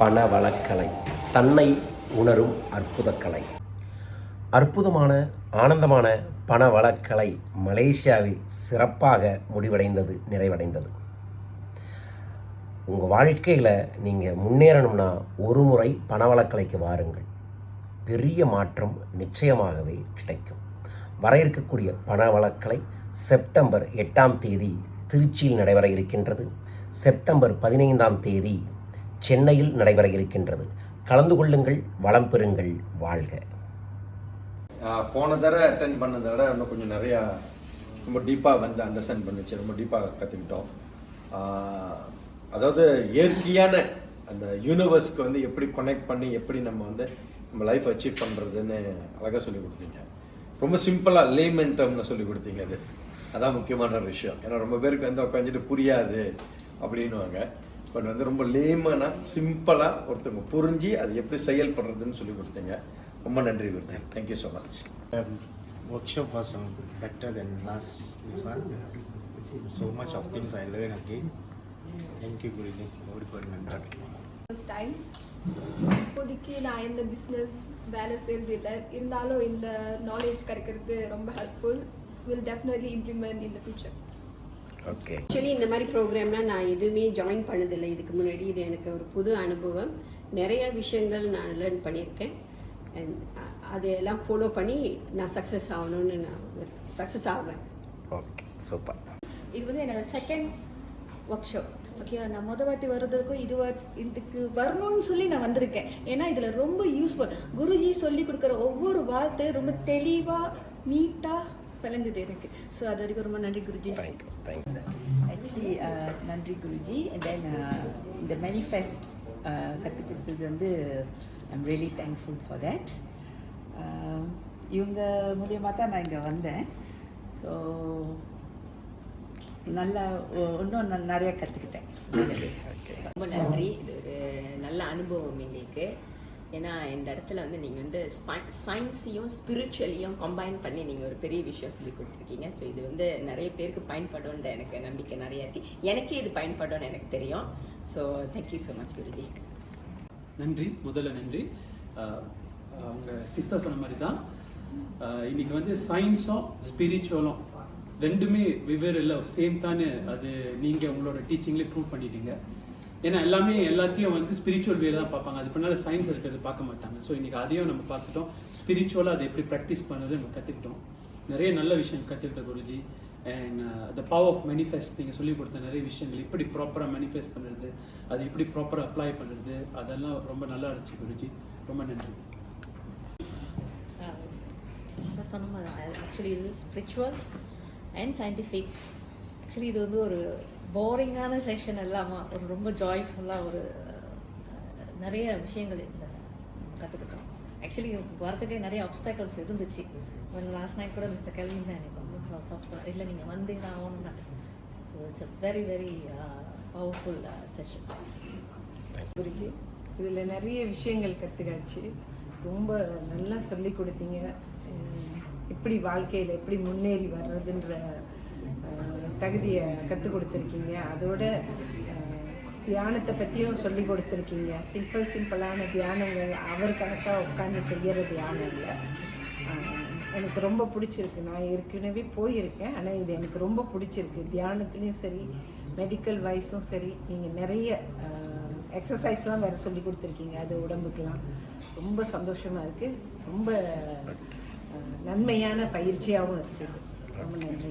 பணவளக்கலை தன்னை உணரும் அற்புதக்கலை. அற்புதமான ஆனந்தமான பணவளக்கலை மலேசியாவில் சிறப்பாக முடிவடைந்தது நிறைவடைந்தது. உங்கள் வாழ்க்கையில் நீங்கள் முன்னேறணும்னா ஒரு முறை பணவளக்கலைக்கு வாருங்கள். பெரிய மாற்றம் நிச்சயமாகவே கிடைக்கும். வர இருக்கக்கூடிய பணவளக்கலை செப்டம்பர் எட்டாம் தேதி திருச்சியில் நடைபெற இருக்கின்றது. செப்டம்பர் பதினைந்தாம் தேதி சென்னையில் நடைபெற இருக்கின்றது. கலந்து கொள்ளுங்கள் வளம் பெறுங்கள் வாழ்க. போன தடவை அட்டன் பண்ண விட இன்னும் கொஞ்சம் நிறையா ரொம்ப டீப்பாக வந்து அண்டர்ஸ்டாண்ட் பண்ணிச்சு. ரொம்ப டீப்பாக கற்றுக்கிட்டோம் அதாவது இயற்கையான அந்த யூனிவர்ஸ்க்கு வந்து எப்படி கொனெக்ட் பண்ணி எப்படி நம்ம வந்து நம்ம லைஃப் அச்சீவ் பண்ணுறதுன்னு அழகாக சொல்லி கொடுத்தீங்க. ரொம்ப சிம்பிளாக லேமென்டம்னு சொல்லி கொடுத்தீங்க அது. அதான் முக்கியமான ஒரு விஷயம். ஏன்னா ரொம்ப பேருக்கு வந்து உட்காந்துட்டு புரியாது அப்படின்னுவாங்க. பட் வந்து ரொம்ப லேமனாக சிம்பிளாக ஒருத்தவங்க புரிஞ்சு அது எப்படி செயல்படுறதுன்னு சொல்லி கொடுத்தீங்க ரொம்ப நன்றி Guruji thank you so much workshop was better than last this one. So much of things I learned again. Thank you, Guruji. Very good mentor. First time இப்போதைக்கு நான் எந்த பிஸ்னஸ் வேலை செய்கிறது இல்லை இருந்தாலும் இந்த நாலேஜ் கிடைக்கிறது ரொம்ப helpful will definitely implement in the future okay actually இந்த மாதிரி ப்ரோக்ராம்லாம் நான் எதுவுமே ஜாயின் பண்ணதில்லை. இதுக்கு முன்னாடி இது எனக்கு ஒரு புது அனுபவம். நிறைய விஷயங்கள் நான் லேர்ன் பண்ணியிருக்கேன். And அ- அதையெல்லாம் ஃபாலோ பண்ணி நான் சக்ஸஸ் ஆகணும்னு நான் சக்ஸஸ் ஆவேன். ஓகே சூப்பர் இது வந்து என்னோட செகண்ட் ஒர்க் ஷாப் ஓகே நான் முத வாட்டி வர்றதுக்கும் இது இதுக்கு வரணும்னு சொல்லி நான் வந்திருக்கேன். ஏன்னா இதில் ரொம்ப யூஸ்ஃபுல் குருஜி சொல்லி கொடுக்குற ஒவ்வொரு வார்த்தை ரொம்ப தெளிவாக நீட்டாக விளங்குது எனக்கு ஸோ அது வரைக்கும் ரொம்ப நன்றி குருஜி தேங்க்யூ தேங்க்யூ ஆக்சுவலி நன்றி குருஜி தென் இந்த மேனிஃபெஸ்ட் கற்றுக் கொடுத்தது வந்து I'm really thankful for that இவங்க மூலியமாக தான் நான் இங்கே வந்தேன் ஸோ நல்லா இன்னும் நான் நிறைய கற்றுக்கிட்டேன் ரொம்ப நன்றி இது ஒரு நல்ல அனுபவம் எங்களுக்கு ஏன்னா இந்த இடத்துல வந்து நீங்கள் வந்து சயின்ஸையும் ஸ்பிரிச்சுவலையும் கம்பைன் பண்ணி நீங்கள் ஒரு பெரிய விஷயம் சொல்லி கொடுத்துருக்கீங்க. ஸோ இது வந்து நிறைய பேருக்கு பயன்படும்ன்ற எனக்கு நம்பிக்கை நிறைய இருக்குது எனக்கே இது பயன்படும்னு எனக்கு தெரியும். So thank you so much Guruji. நன்றி. முதல்ல நன்றி. அவங்க சிஸ்டர் சொன்ன மாதிரி தான் இன்னைக்கு வந்து சயின்ஸும் ஸ்பிரிச்சுவலும் ரெண்டுமே வெவ்வேறு இல்லை. சேம் தானே. அது நீங்கள் உங்களோட டீச்சிங்லேயே ப்ரூவ் பண்ணிட்டீங்க. ஏன்னா எல்லாமே எல்லாத்தையும் வந்து ஸ்பிரிச்சுவல் வேல தான் பார்ப்பாங்க. அது பின்னால் சயின்ஸ் இருக்கிறது பார்க்க மாட்டாங்க. ஸோ இன்றைக்கி அதையும் நம்ம பார்த்துட்டோம். ஸ்பிரிச்சுவலாக அதை எப்படி ப்ராக்டிஸ் பண்ணுறது நம்ம கற்றுக்கிட்டோம் நிறைய நல்ல விஷயம் கற்றுக்கிட்ட Guruji. And the power of manifest நீங்கள் சொல்லிக் கொடுத்த நிறைய விஷயங்கள். எப்படி ப்ராப்பராக மேனிஃபெஸ்ட் பண்ணுறது அது எப்படி ப்ராப்பராக அப்ளை பண்ணுறது அதெல்லாம் ரொம்ப நல்லா இருந்துச்சு குருஜி. ரொம்ப நன்றி. சொன்ன மாதிரி ஆக்சுவலி இது ஸ்பிரிச்சுவல் அண்ட் சயின்டிஃபிக் ஆக்சுவலி இது வந்து ஒரு போரிங்கான செஷன் இல்லாமல் ஒரு ரொம்ப ஜாய்ஃபுல்லாக ஒரு நிறைய விஷயங்கள் இதில் கற்றுக்கிட்டோம் ஆக்சுவலி வரத்துக்கே நிறைய ஆப்ஸ்டாக்கல்ஸ் இருந்துச்சு. லாஸ்ட் நைட் கூட மிஸ்டர் கல்வி தான் எனக்கு ரொம்ப பண்ண இல்லை நீங்கள் வந்தே தான் ஆகணும்னா so it's a very very powerful session Guruji இதில் நிறைய விஷயங்கள் கற்றுக்காச்சு ரொம்ப நல்லா சொல்லி கொடுத்தீங்க. எப்படி வாழ்க்கையில் எப்படி முன்னேறி வர்றதுன்ற தகுதியை கற்றுக் கொடுத்துருக்கீங்க. அதோட தியானத்தை பற்றியும் சொல்லி கொடுத்துருக்கீங்க. சிம்பிள் சிம்பிளான தியானங்கள் அவர் கணக்காக உட்காந்து செய்கிற தியானம் இல்லை எனக்கு ரொம்ப பிடிச்சிருக்கு. நான் ஏற்கனவே போயிருக்கேன். ஆனால் இது எனக்கு ரொம்ப பிடிச்சிருக்கு. தியானத்துலேயும் சரி மெடிக்கல் வைஸும் சரி நீங்கள் நிறைய எக்ஸசைஸ்லாம் வேறு சொல்லி கொடுத்துருக்கீங்க. அது உடம்புக்கெலாம் ரொம்ப சந்தோஷமாக இருக்குது ரொம்ப நன்மையான பயிற்சியாகவும் இருக்குது ரொம்ப நன்றி.